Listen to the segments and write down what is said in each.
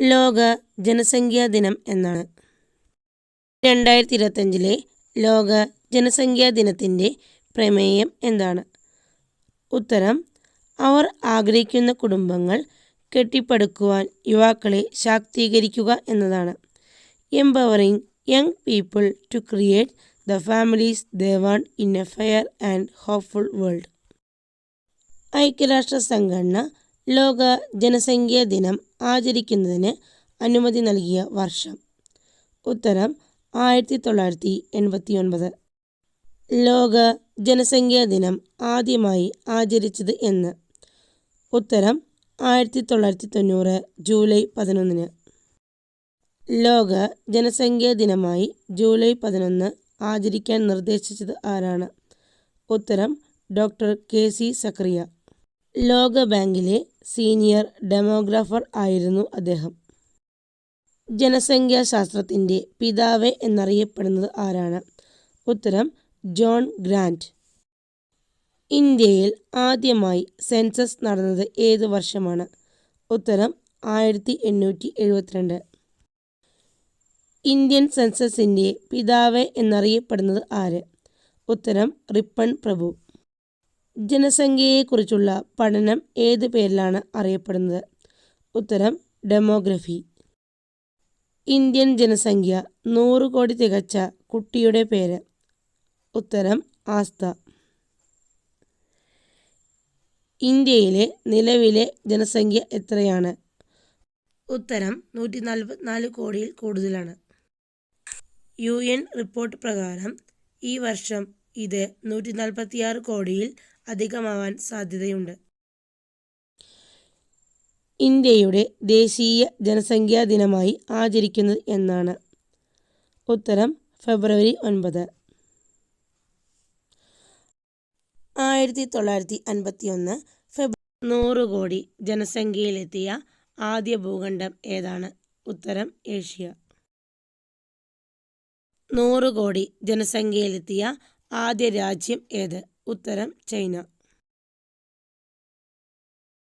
ലോക ജനസംഖ്യാ ദിനം എന്നാണ്. രണ്ടായിരത്തി ഇരുപത്തഞ്ചിലെ ലോക ജനസംഖ്യാ ദിനത്തിന്റെ പ്രമേയം എന്താണ്? ഉത്തരം അവർ ആഗ്രഹിക്കുന്ന കുടുംബങ്ങൾ കെട്ടിപ്പടുക്കുവാൻ യുവാക്കളെ ശാക്തീകരിക്കുക എന്നതാണ്. Empowering young people to create the families they want in a fair and hopeful world ഐക്യരാഷ്ട്ര സംഘടന ലോക ജനസംഖ്യാ ദിനം ആചരിക്കുന്നതിന് അനുമതി നൽകിയ വർഷം. ഉത്തരം ആയിരത്തി തൊള്ളായിരത്തി എൺപത്തി ഒൻപത് ലോക ജനസംഖ്യാ ദിനം ആദ്യമായി ആചരിച്ചത് എന്ന്. ഉത്തരം ആയിരത്തി തൊള്ളായിരത്തി തൊണ്ണൂറ് ജൂലൈ പതിനൊന്നിന്. ലോക ജനസംഖ്യാ ദിനമായി ജൂലൈ പതിനൊന്ന് ആചരിക്കാൻ നിർദ്ദേശിച്ചത് ആരാണ്? ഉത്തരം ഡോക്ടർ കെ സി സക്രിയ. ലോക ബാങ്കിലെ സീനിയർ ഡെമോഗ്രാഫർ ആയിരുന്നു അദ്ദേഹം. ജനസംഖ്യാശാസ്ത്രത്തിന്റെ പിതാവ് എന്നറിയപ്പെടുന്നത് ആരാണ്? ഉത്തരം ജോൺ ഗ്രാന്റ് ഇന്ത്യയിൽ ആദ്യമായി സെൻസസ് നടന്നത് ഏത് വർഷമാണ്? ഉത്തരം ആയിരത്തി എണ്ണൂറ്റി എഴുപത്തിരണ്ട് ഇന്ത്യൻ സെൻസസിന്റെ പിതാവ് എന്നറിയപ്പെടുന്നത് ആര്? ഉത്തരം റിപ്പൺ പ്രഭു. ജനസംഖ്യയെക്കുറിച്ചുള്ള പഠനം ഏത് പേരിലാണ് അറിയപ്പെടുന്നത്? ഉത്തരം ഡെമോഗ്രഫി. ഇന്ത്യൻ ജനസംഖ്യ നൂറ് കോടി തികച്ച കുട്ടിയുടെ പേര്. ഉത്തരം ആസ്ത ഇന്ത്യയിലെ നിലവിലെ ജനസംഖ്യ എത്രയാണ്? ഉത്തരം നൂറ്റി നാൽപ്പത്തിനാല് കോടിയിൽ കൂടുതലാണ്. യു എൻ റിപ്പോർട്ട് പ്രകാരം ഈ വർഷം ഇത് നൂറ്റി നാൽപ്പത്തിയാറ് കോടിയിൽ അധികമാവാൻ സാധ്യതയുണ്ട്. ഇന്ത്യയുടെ ദേശീയ ജനസംഖ്യാ ദിനമായി ആചരിക്കുന്നത് എന്നാണ്. ഉത്തരം ഫെബ്രുവരി ഒൻപത്. ആയിരത്തി തൊള്ളായിരത്തി അൻപത്തി ഒന്ന് ഫെബ്രുവരി നൂറ് കോടി ജനസംഖ്യയിലെത്തിയ ആദ്യ ഭൂഖണ്ഡം ഏതാണ്? ഉത്തരം ഏഷ്യ. നൂറ് കോടി ജനസംഖ്യയിലെത്തിയ ആദ്യ രാജ്യം ഏത്? ഉത്തരം ചൈന.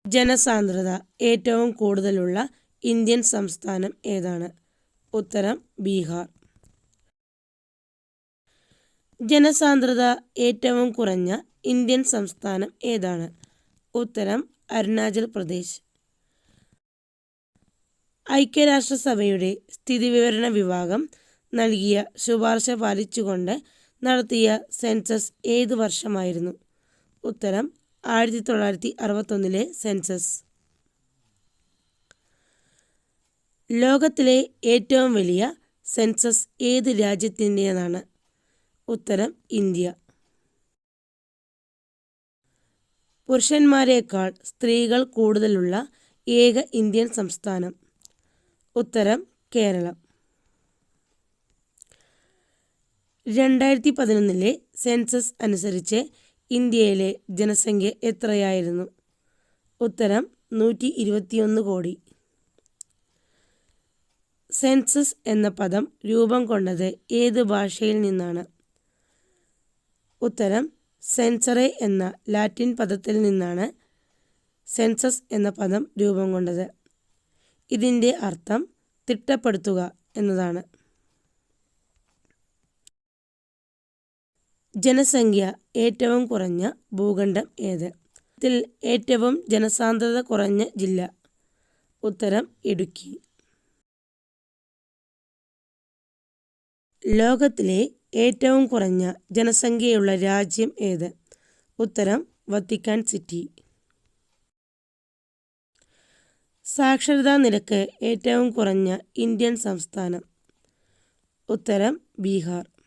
ജനസാന്ദ്രത ഏറ്റവും കൂടുതലുള്ള ഇന്ത്യൻ സംസ്ഥാനം ഏതാണ്? ഉത്തരം ബീഹാർ. ജനസാന്ദ്രത ഏറ്റവും കുറഞ്ഞ ഇന്ത്യൻ സംസ്ഥാനം ഏതാണ്? ഉത്തരം അരുണാചൽ പ്രദേശ്. ഐക്യരാഷ്ട്രസഭയുടെ സ്ഥിതിവിവരണ വിഭാഗം നൽകിയ ശുപാർശ പാലിച്ചുകൊണ്ട് നടത്തിയ സെൻസസ് ഏത് വർഷമായിരുന്നു? ഉത്തരം ആയിരത്തി തൊള്ളായിരത്തി അറുപത്തൊന്നിലെ സെൻസസ്. ലോകത്തിലെ ഏറ്റവും വലിയ സെൻസസ് ഏത് രാജ്യത്തിന്റേതാണ്? ഉത്തരം ഇന്ത്യ. പുരുഷന്മാരെക്കാൾ സ്ത്രീകൾ കൂടുതലുള്ള ഏക ഇന്ത്യൻ സംസ്ഥാനം. ഉത്തരം കേരളം. രണ്ടായിരത്തി പതിനൊന്നിലെ സെൻസസ് അനുസരിച്ച് ഇന്ത്യയിലെ ജനസംഖ്യ എത്രയായിരുന്നു? ഉത്തരം നൂറ്റി ഇരുപത്തിയൊന്ന് കോടി. സെൻസസ് എന്ന പദം രൂപം കൊണ്ടത് ഏത് ഭാഷയിൽ നിന്നാണ്? ഉത്തരം സെൻസറെ എന്ന ലാറ്റിൻ പദത്തിൽ നിന്നാണ് സെൻസസ് എന്ന പദം രൂപം കൊണ്ടത്. ഇതിന്റെ അർത്ഥം തിട്ടപ്പെടുത്തുക എന്നതാണ്. ജനസംഖ്യ ഏറ്റവും കുറഞ്ഞ ഭൂഖണ്ഡം ഏത്? ഇതിൽ ഏറ്റവും ജനസാന്ദ്രത കുറഞ്ഞ ജില്ല. ഉത്തരം ഇടുക്കി. ലോകത്തിലെ ഏറ്റവും കുറഞ്ഞ ജനസംഖ്യയുള്ള രാജ്യം ഏത്? ഉത്തരം വത്തിക്കാൻ സിറ്റി. സാക്ഷരതാ നിരക്ക് ഏറ്റവും കുറഞ്ഞ ഇന്ത്യൻ സംസ്ഥാനം. ഉത്തരം ബീഹാർ.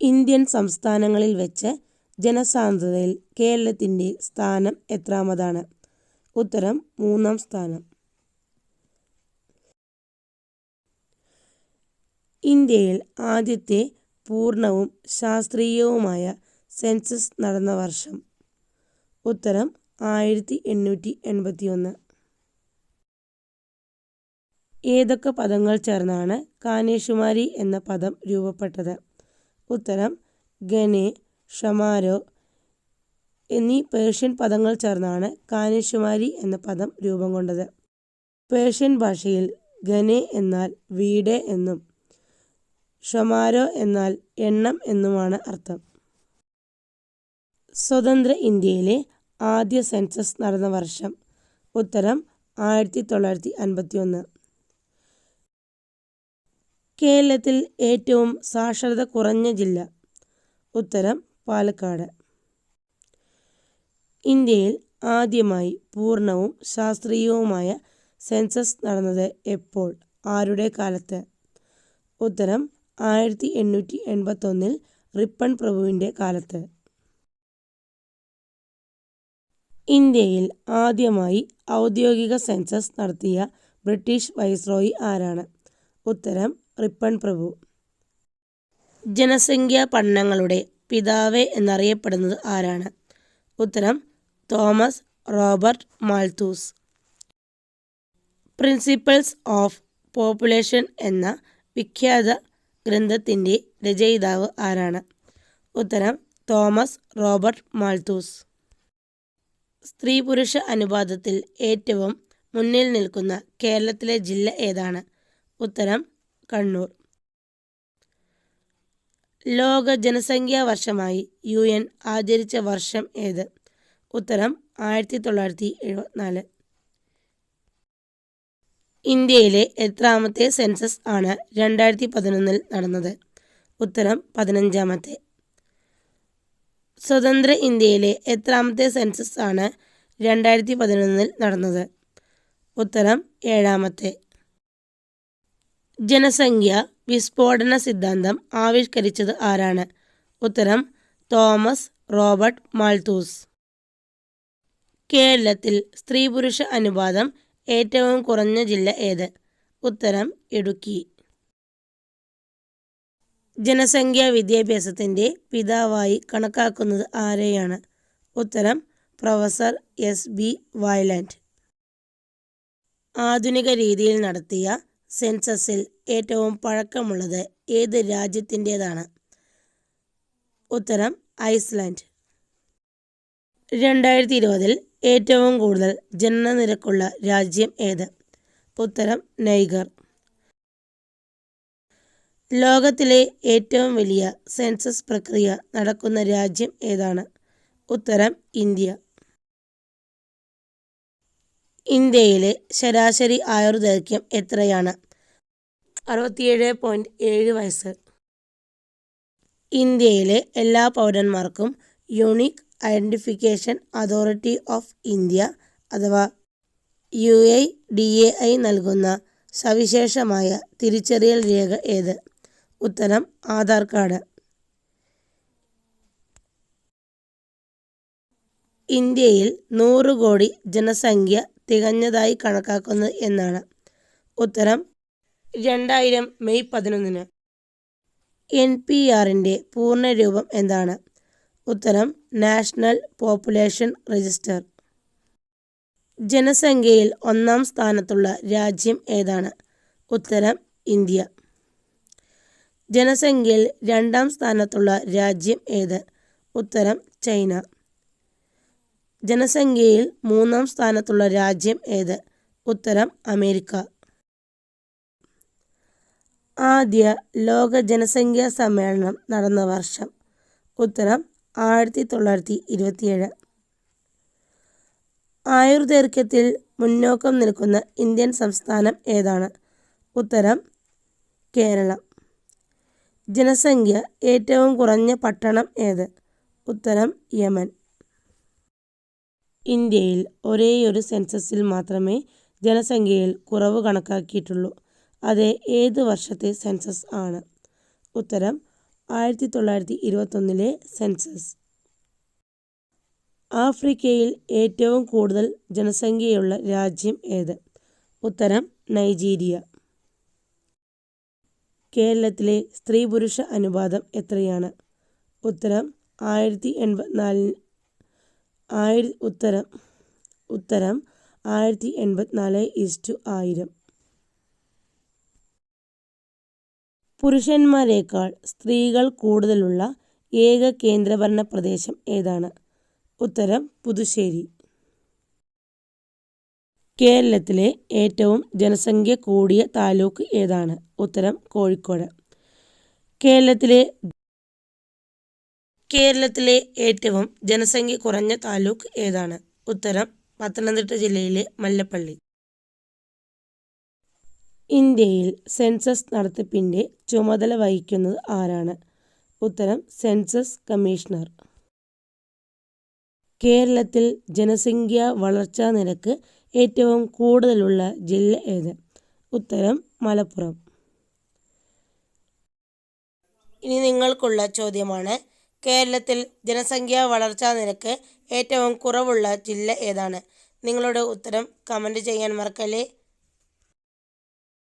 ഇന്ത്യൻ സംസ്ഥാനങ്ങളിൽ വെച്ച് ജനസാന്ദ്രതയിൽ കേരളത്തിന്റെ സ്ഥാനം എത്രാമതാണ്? ഉത്തരം മൂന്നാം സ്ഥാനം. ഇന്ത്യയിൽ ആദ്യത്തെ പൂർണവും ശാസ്ത്രീയവുമായ സെൻസസ് നടന്ന വർഷം. ഉത്തരം ആയിരത്തി എണ്ണൂറ്റി എൺപത്തി ഒന്ന് ഏതൊക്കെ പദങ്ങൾ ചേർന്നാണ് കാനേഷുമാരി എന്ന പദം രൂപപ്പെട്ടത്? ഉത്തരം ഗനെ ഷമാരോ എന്നീ പേർഷ്യൻ പദങ്ങൾ ചേർന്നാണ് കാനേഷുമാരി എന്ന പദം രൂപം കൊണ്ടത്. പേർഷ്യൻ ഭാഷയിൽ ഗനെ എന്നാൽ വീട് എന്നും ഷമാരോ എന്നാൽ എണ്ണം എന്നുമാണ് അർത്ഥം. സ്വതന്ത്ര ഇന്ത്യയിലെ ആദ്യ സെൻസസ് നടന്ന വർഷം ഉത്തരം ആയിരത്തി തൊള്ളായിരത്തി അൻപത്തി ഒന്ന് കേരളത്തിൽ ഏറ്റവും സാക്ഷരത കുറഞ്ഞ ജില്ല. ഉത്തരം പാലക്കാട്. ഇന്ത്യയിൽ ആദ്യമായി പൂർണവും ശാസ്ത്രീയവുമായ സെൻസസ് നടന്നത് എപ്പോൾ? ആരുടെ കാലത്ത്? ഉത്തരം ആയിരത്തി എണ്ണൂറ്റി എൺപത്തൊന്നിൽ റിപ്പൺ പ്രഭുവിന്റെ കാലത്ത്. ഇന്ത്യയിൽ ആദ്യമായി ഔദ്യോഗിക സെൻസസ് നടത്തിയ ബ്രിട്ടീഷ് വൈസ്രോയി ആരാണ്? ഉത്തരം റിപ്പൺ പ്രഭു. ജനസംഖ്യാ പഠനങ്ങളുടെ പിതാവ് എന്നറിയപ്പെടുന്നത് ആരാണ്? ഉത്തരം Thomas Robert Malthus. Principles of population എന്ന വിഖ്യാത ഗ്രന്ഥത്തിന്റെ രചയിതാവ് ആരാണ്? ഉത്തരം തോമസ് റോബർട്ട് മാൽത്തൂസ്. സ്ത്രീ പുരുഷ അനുപാതത്തിൽ ഏറ്റവും മുന്നിൽ നിൽക്കുന്ന കേരളത്തിലെ ജില്ല ഏതാണ്? ഉത്തരം കണ്ണൂർ. ലോക ജനസംഖ്യാ വർഷമായി യു എൻ ആചരിച്ച വർഷം ഏത്? ഉത്തരം ആയിരത്തി തൊള്ളായിരത്തി എഴുപത്തിനാല് ഇന്ത്യയിലെ എത്രാമത്തെ സെൻസസ് ആണ് രണ്ടായിരത്തി പതിനൊന്നിൽ നടന്നത്? ഉത്തരം പതിനഞ്ചാമത്തെ. സ്വതന്ത്ര ഇന്ത്യയിലെ എത്രാമത്തെ സെൻസസ് ആണ് രണ്ടായിരത്തി പതിനൊന്നിൽ നടന്നത്? ഉത്തരം ഏഴാമത്തെ. ജനസംഖ്യ വിസ്ഫോടന സിദ്ധാന്തം ആവിഷ്കരിച്ചത് ആരാണ്? ഉത്തരം തോമസ് റോബർട്ട് മാൾത്തൂസ്. കേരളത്തിൽ സ്ത്രീ പുരുഷ അനുപാതം ഏറ്റവും കുറഞ്ഞ ജില്ല ഏത്? ഉത്തരം ഇടുക്കി. ജനസംഖ്യാ വിദ്യാഭ്യാസത്തിന്റെ പിതാവായി കണക്കാക്കുന്നത് ആരെയാണ്? ഉത്തരം പ്രൊഫസർ എസ്. ബി. വയലാൻഡ് ആധുനിക രീതിയിൽ നടത്തിയ സെൻസസിൽ ഏറ്റവും പഴക്കമുള്ളത് ഏത് രാജ്യത്തിന്റേതാണ്? ഉത്തരം ഐസ്ലാൻഡ്. രണ്ടായിരത്തി ഇരുപതിൽ ഏറ്റവും കൂടുതൽ ജനനനിരക്കുള്ള രാജ്യം ഏത്? ഉത്തരം നൈഗർ. ലോകത്തിലെ ഏറ്റവും വലിയ സെൻസസ് പ്രക്രിയ നടക്കുന്ന രാജ്യം ഏതാണ്? ഉത്തരം ഇന്ത്യ. ഇന്ത്യയിലെ ശരാശരി ആയുർദൈർഘ്യം എത്രയാണ്? അറുപത്തിയേഴ് പോയിന്റ് ഏഴ് വയസ്സ്. ഇന്ത്യയിലെ എല്ലാ പൗരന്മാർക്കും unique identification authority of India അഥവാ U I D A I നൽകുന്ന സവിശേഷമായ തിരിച്ചറിയൽ രേഖ ഏത്? ഉത്തരം ആധാർ കാർഡ്. ഇന്ത്യയിൽ നൂറ് കോടി ജനസംഖ്യ തികഞ്ഞതായി കണക്കാക്കുന്നത് എന്നാണ്. ഉത്തരം രണ്ടായിരം മെയ് പതിനൊന്നിന്. എൻ പി ആറിന്റെ പൂർണരൂപം എന്താണ്? ഉത്തരം നാഷണൽ പോപ്പുലേഷൻ രജിസ്റ്റർ. ജനസംഖ്യയിൽ ഒന്നാം സ്ഥാനത്തുള്ള രാജ്യം ഏതാണ്? ഉത്തരം ഇന്ത്യ. ജനസംഖ്യയിൽ രണ്ടാം സ്ഥാനത്തുള്ള രാജ്യം ഏത്? ഉത്തരം ചൈന. ജനസംഖ്യയിൽ മൂന്നാം സ്ഥാനത്തുള്ള രാജ്യം ഏത്? ഉത്തരം അമേരിക്ക. ആദ്യ ലോക ജനസംഖ്യാ സമ്മേളനം നടന്ന വർഷം. ഉത്തരം ആയിരത്തി തൊള്ളായിരത്തി ഇരുപത്തിയേഴ് ആയുർദൈർഘ്യത്തിൽ മുന്നോക്കം നിൽക്കുന്ന ഇന്ത്യൻ സംസ്ഥാനം ഏതാണ്? ഉത്തരം കേരളം. ജനസംഖ്യ ഏറ്റവും കുറഞ്ഞ പട്ടണം ഏത്? ഉത്തരം യമൻ. ഇന്ത്യയിൽ ഒരേയൊരു സെൻസസിൽ മാത്രമേ ജനസംഖ്യയിൽ കുറവ് കണക്കാക്കിയിട്ടുള്ളൂ. അത് ഏത് വർഷത്തെ സെൻസസ് ആണ്? ഉത്തരം ആയിരത്തി തൊള്ളായിരത്തി ഇരുപത്തൊന്നിലെ സെൻസസ്. ആഫ്രിക്കയിൽ ഏറ്റവും കൂടുതൽ ജനസംഖ്യയുള്ള രാജ്യം ഏത്? ഉത്തരം നൈജീരിയ. കേരളത്തിലെ സ്ത്രീ പുരുഷ അനുപാതം എത്രയാണ്? ഉത്തരം ആയിരത്തി എൺപത്തിനാലിന് ആയിര ഉത്തരം ഉത്തരം ആയിരത്തി എൺപത്തിനാല് ഇസ്റ്റു ആയിരം. പുരുഷന്മാരെക്കാൾ സ്ത്രീകൾ കൂടുതലുള്ള ഏക കേന്ദ്രഭരണ പ്രദേശം ഏതാണ്? ഉത്തരം പുതുശ്ശേരി. കേരളത്തിലെ ഏറ്റവും ജനസംഖ്യ കൂടിയ താലൂക്ക് ഏതാണ്? ഉത്തരം കോഴിക്കോട്. കേരളത്തിലെ കേരളത്തിലെ ഏറ്റവും ജനസംഖ്യ കുറഞ്ഞ താലൂക്ക് ഏതാണ്? ഉത്തരം പത്തനംതിട്ട ജില്ലയിലെ മല്ലപ്പള്ളി. ഇന്ത്യയിൽ സെൻസസ് നടത്തിപ്പിന്റെ ചുമതല വഹിക്കുന്നത് ആരാണ്? ഉത്തരം സെൻസസ് കമ്മീഷണർ. കേരളത്തിൽ ജനസംഖ്യ വളർച്ചാ നിരക്ക് ഏറ്റവും കൂടുതലുള്ള ജില്ല ഏത്? ഉത്തരം മലപ്പുറം. ഇനി നിങ്ങൾക്കുള്ള ചോദ്യമാണ് കേരളത്തിൽ ജനസംഖ്യാ വളർച്ചാ നിരക്ക് ഏറ്റവും കുറവുള്ള ജില്ല ഏതാണ്? നിങ്ങളുടെ ഉത്തരം കമന്റ് ചെയ്യാൻ മറക്കല്ലേ.